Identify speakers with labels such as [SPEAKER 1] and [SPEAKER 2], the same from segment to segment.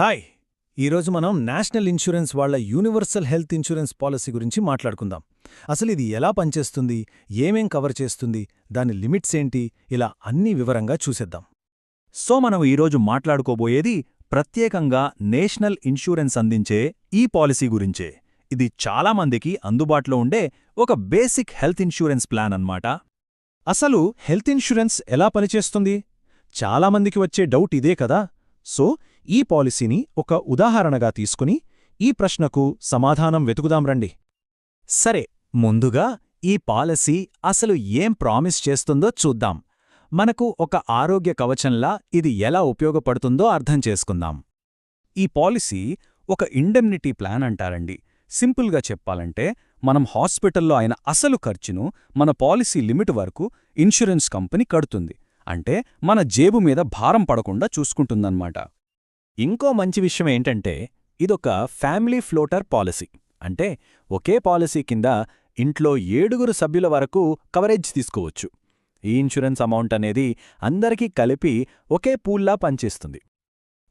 [SPEAKER 1] Hi. ఈరోజు మనం national insurance వాళ్ళ యూనివర్సల్ హెల్త్ ఇన్సూరెన్స్ పాలసీ గురించి మాట్లాడుకుందాం. అసలు ఇది ఎలా పనిచేస్తుంది? ఏమేం కవర్ చేస్తుంది? దాని లిమిట్స్ ఏంటి? ఇలా అన్నీ వివరంగా చూసేద్దాం.
[SPEAKER 2] సో మనం ఈరోజు మాట్లాడుకోబోయేది ప్రత్యేకంగా నేషనల్ ఇన్సూరెన్స్ అందించే ఈ పాలసీ గురించే. ఇది చాలామందికి అందుబాటులో ఉండే ఒక బేసిక్ హెల్త్ ఇన్సూరెన్స్ ప్లాన్ అన్నమాట.
[SPEAKER 1] అసలు హెల్త్ ఇన్సూరెన్స్ ఎలా పనిచేస్తుంది? చాలామందికి వచ్చే డౌట్ ఇదే కదా. సో ఈ పాలసీని ఒక ఉదాహరణగా తీసుకుని ఈ ప్రశ్నకు సమాధానం వెతుకుదాం రండి.
[SPEAKER 2] సరే ముందుగా ఈ పాలసీ అసలు ఏం ప్రామిస్ చేస్తుందో చూద్దాం. మనకు ఒక ఆరోగ్య కవచంలా ఇది ఎలా ఉపయోగపడుతుందో అర్థం చేసుకుందాం. ఈ పాలసీ ఒక ఇండెమ్నిటీ ప్లాన్ అంటారండి. సింపుల్గా చెప్పాలంటే మనం హాస్పిటల్లో అయిన అసలు ఖర్చును మన పాలసీ లిమిట్ వరకు ఇన్సూరెన్స్ కంపెనీ కడుతుంది. అంటే మన జేబు మీద భారం పడకుండా చూసుకుంటుందన్నమాట. ఇంకో మంచి విషయం ఏంటంటే ఇదొక ఫ్యామిలీ ఫ్లోటర్ పాలసీ. అంటే ఒకే పాలసీ కింద ఇంట్లో ఏడుగురు సభ్యుల వరకు కవరేజ్ తీసుకోవచ్చు. ఈ ఇన్సూరెన్స్ అమౌంట్ అనేది అందరికీ కలిపి ఒకే పూల్లా పనిచేస్తుంది.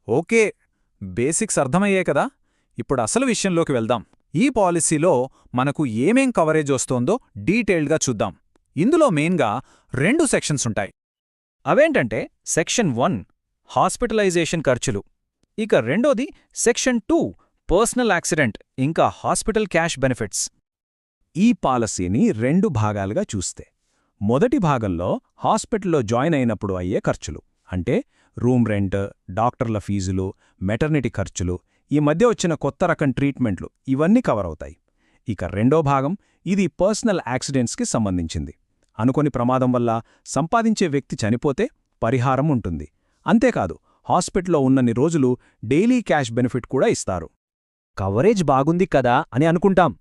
[SPEAKER 2] ఓకే బేసిక్స్ అర్థమయ్యే కదా? ఇప్పుడు అసలు విషయంలోకి వెళ్దాం. ఈ పాలసీలో మనకు ఏమేం కవరేజ్ వస్తోందో డీటెయిల్డ్గా చూద్దాం. ఇందులో మెయిన్గా రెండు సెక్షన్స్ ఉంటాయి. అవేంటంటే సెక్షన్ వన్ హాస్పిటలైజేషన్ ఖర్చులు. ఇక రెండోది సెక్షన్ టూ పర్సనల్ యాక్సిడెంట్ ఇంకా హాస్పిటల్ క్యాష్ బెనిఫిట్స్. ఈ పాలసీని రెండు భాగాలుగా చూస్తే. మొదటి భాగంలో హాస్పిటల్లో జాయిన్ అయినప్పుడు అయ్యే ఖర్చులు అంటే రూమ్ రెంట్ డాక్టర్ల ఫీజులు మెటర్నిటీ ఖర్చులు ఈ మధ్య వచ్చిన కొత్త రకం ట్రీట్మెంట్లు ఇవన్నీ కవర్ అవుతాయి ఇక రెండో భాగం ఇది పర్సనల్ యాక్సిడెంట్స్కి సంబంధించింది. అనుకొని ప్రమాదం వల్ల సంపాదించే వ్యక్తి చనిపోతే పరిహారం ఉంటుంది. అంతేకాదు హాస్పిటల్లో ఉన్నన్ని రోజులు డైలీ క్యాష్ బెనిఫిట్ కూడా ఇస్తారు. కవరేజ్ బాగుంది కదా అని అనుకుంటాం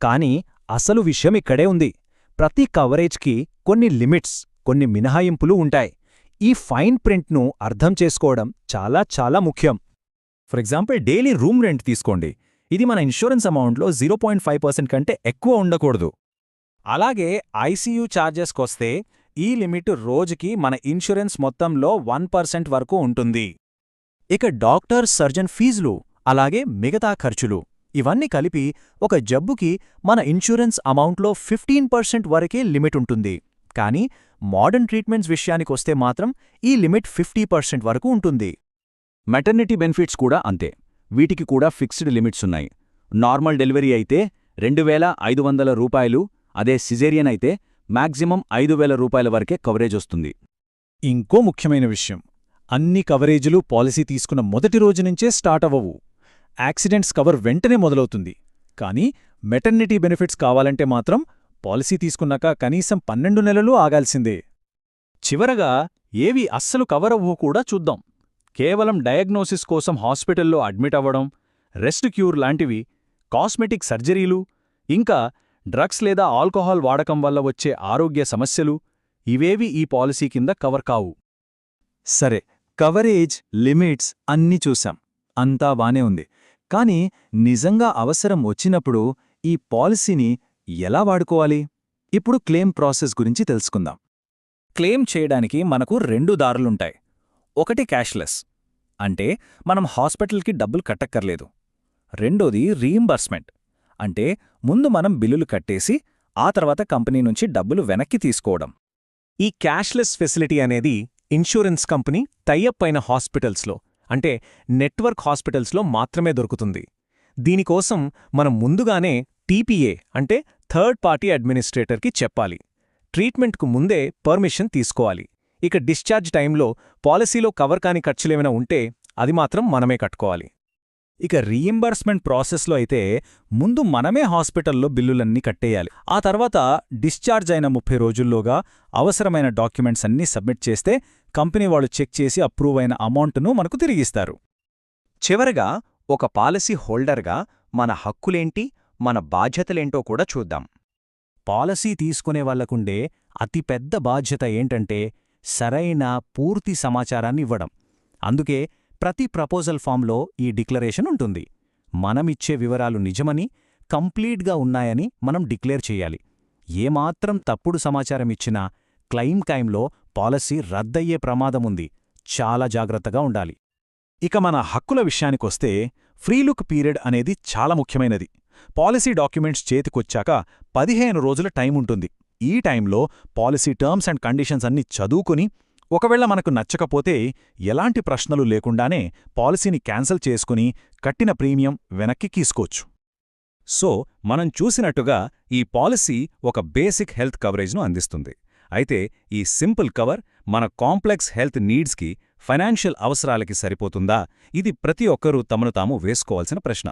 [SPEAKER 2] కానీ అసలు విషయం ఇక్కడే ఉంది. ప్రతి కవరేజ్కి కొన్ని లిమిట్స్ కొన్ని మినహాయింపులు ఉంటాయి. ఈ ఫైన్ ప్రింట్ను అర్థం చేసుకోవడం చాలా చాలా ముఖ్యం. For example daily room rent తీసుకోండి. ఇది మన ఇన్సూరెన్స్ అమౌంట్లో జీరో పాయింట్ ఫైవ్ పర్సెంట్ కంటే ఎక్కువ ఉండకూడదు. అలాగే ఐసీయూ ఛార్జెస్కొస్తే ఈ లిమిట్ రోజుకి మన ఇన్సూరెన్స్ మొత్తంలో వన్ పర్సెంట్ వరకు ఉంటుంది. ఇక డాక్టర్ సర్జన్ ఫీజులు అలాగే మిగతా ఖర్చులు. ఇవన్నీ కలిపి ఒక జబ్బుకి మన ఇన్సూరెన్స్ అమౌంట్లో ఫిఫ్టీన్ పర్సెంట్ వరకే లిమిట్ ఉంటుంది. కానీ మోడర్న్ ట్రీట్మెంట్స్ విషయానికొస్తే మాత్రం ఈ లిమిట్ ఫిఫ్టీ పర్సెంట్ వరకు ఉంటుంది. మెటర్నిటీ బెనిఫిట్స్ కూడా అంతే. వీటికి కూడా ఫిక్స్డ్ లిమిట్స్ ఉన్నాయి. నార్మల్ డెలివరీ అయితే రెండు వేల ఐదు వందల రూపాయలు అదే సిజేరియన్ అయితే మాక్సిమం ఐదు వేల రూపాయల వరకే కవరేజ్ వస్తుంది.
[SPEAKER 1] ఇంకో ముఖ్యమైన విషయం. అన్ని కవరేజీలు పాలసీ తీసుకున్న మొదటి రోజు నుంచే స్టార్ట్ అవ్వవు. యాక్సిడెంట్స్ కవర్ వెంటనే మొదలవుతుంది. కానీ మెటర్నిటీ బెనిఫిట్స్ కావాలంటే మాత్రం పాలసీ తీసుకున్నాక కనీసం పన్నెండు నెలలు ఆగాల్సిందే.
[SPEAKER 2] చివరగా ఏవి అస్సలు కవర్ అవ్వు కూడా చూద్దాం. కేవలం డయాగ్నోసిస్ కోసం హాస్పిటల్లో అడ్మిట్ అవ్వడం రెస్ట్ క్యూర్ లాంటివి కాస్మెటిక్ సర్జరీలు ఇంకా డ్రగ్స్ లేదా ఆల్కహాల్ వాడకం వల్ల వచ్చే ఆరోగ్య సమస్యలు ఇవేవి ఈ పాలసీ కింద కవర్ కావు. సరే కవరేజ్ లిమిట్స్ అన్నీ చూశాం. అంతా బానే ఉంది. కానీ నిజంగా అవసరం వచ్చినప్పుడు ఈ పాలసీని ఎలా వాడుకోవాలి? ఇప్పుడు క్లెయిమ్ ప్రాసెస్ గురించి తెలుసుకుందాం. క్లెయిమ్ చేయడానికి మనకు రెండు దారులుంటాయి. ఒకటి క్యాష్లెస్ అంటే మనం హాస్పిటల్కి డబ్బులు కట్టక్కర్లేదు. రెండోది రీయింబర్స్మెంట్ అంటే ముందు మనం బిల్లులు కట్టేసి ఆ తర్వాత కంపెనీ నుంచి డబ్బులు వెనక్కి తీసుకోవడం.
[SPEAKER 1] ఈ క్యాష్లెస్ ఫెసిలిటీ అనేది ఇన్సూరెన్స్ కంపెనీ టైఅప్ అయిన హాస్పిటల్స్లో అంటే నెట్వర్క్ హాస్పిటల్స్లో మాత్రమే దొరుకుతుంది. దీనికోసం మనం ముందుగానే టీపీఏ అంటే థర్డ్ పార్టీ అడ్మినిస్ట్రేటర్కి చెప్పాలి. ట్రీట్మెంట్కు ముందే పర్మిషన్ తీసుకోవాలి. ఇక డిశ్చార్జ్ టైంలో పాలసీలో కవర్ కాని ఖర్చులేమైనా ఉంటే అది మాత్రం మనమే కట్టుకోవాలి.
[SPEAKER 2] ఇక రీయింబర్స్మెంట్ ప్రాసెస్లో అయితే ముందు మనమే హాస్పిటల్లో బిల్లులన్నీ కట్టేయాలి. ఆ తర్వాత డిశ్చార్జ్ అయిన ముప్పై రోజుల్లోగా అవసరమైన డాక్యుమెంట్స్ అన్నీ సబ్మిట్ చేస్తే కంపెనీ వాళ్ళు చెక్ చేసి అప్రూవ్ అయిన అమౌంట్ను మనకు తిరిగిస్తారు.
[SPEAKER 3] చివరగా ఒక పాలసీ హోల్డర్గా మన హక్కులేంటి మన బాధ్యతలేంటో కూడా చూద్దాం.
[SPEAKER 2] పాలసీ తీసుకునే వాళ్ళకుండే అతిపెద్ద బాధ్యత ఏంటంటే సరైన పూర్తి సమాచారాన్ని ఇవ్వడం. అందుకే ప్రతి ప్రపోజల్ ఫామ్లో ఈ డిక్లరేషన్ ఉంటుంది. మనమిచ్చే వివరాలు నిజమని కంప్లీట్గా ఉన్నాయని మనం డిక్లేర్ చెయ్యాలి ఏమాత్రం తప్పుడు సమాచారం ఇచ్చినా క్లెయిమ్ టైంలో పాలసీ రద్దయ్యే ప్రమాదముంది చాలా జాగ్రత్తగా ఉండాలి. ఇక మన హక్కుల విషయానికొస్తే ఫ్రీలుక్ పీరియడ్ అనేది చాలా ముఖ్యమైనది. పాలసీ డాక్యుమెంట్స్ చేతికొచ్చాక పదిహేను రోజుల టైం ఉంటుంది ఈ టైంలో పాలసీ టర్మ్స్ అండ్ కండిషన్స్ అన్ని చదువుకుని ఒకవేళ మనకు నచ్చకపోతే ఎలాంటి ప్రశ్నలు లేకుండానే పాలసీని క్యాన్సిల్ చేసుకుని కట్టిన ప్రీమియం వెనక్కి తీసుకోవచ్చు.
[SPEAKER 4] సో మనం చూసినట్టుగా ఈ పాలసీ ఒక బేసిక్ హెల్త్ కవరేజ్ను అందిస్తుంది. అయితే ఈ సింపుల్ కవర్ మన కాంప్లెక్స్ హెల్త్ నీడ్స్కి ఫైనాన్షియల్ అవసరాలకి సరిపోతుందా? ఇది ప్రతి ఒక్కరూ తమను తాము వేసుకోవాల్సిన ప్రశ్న.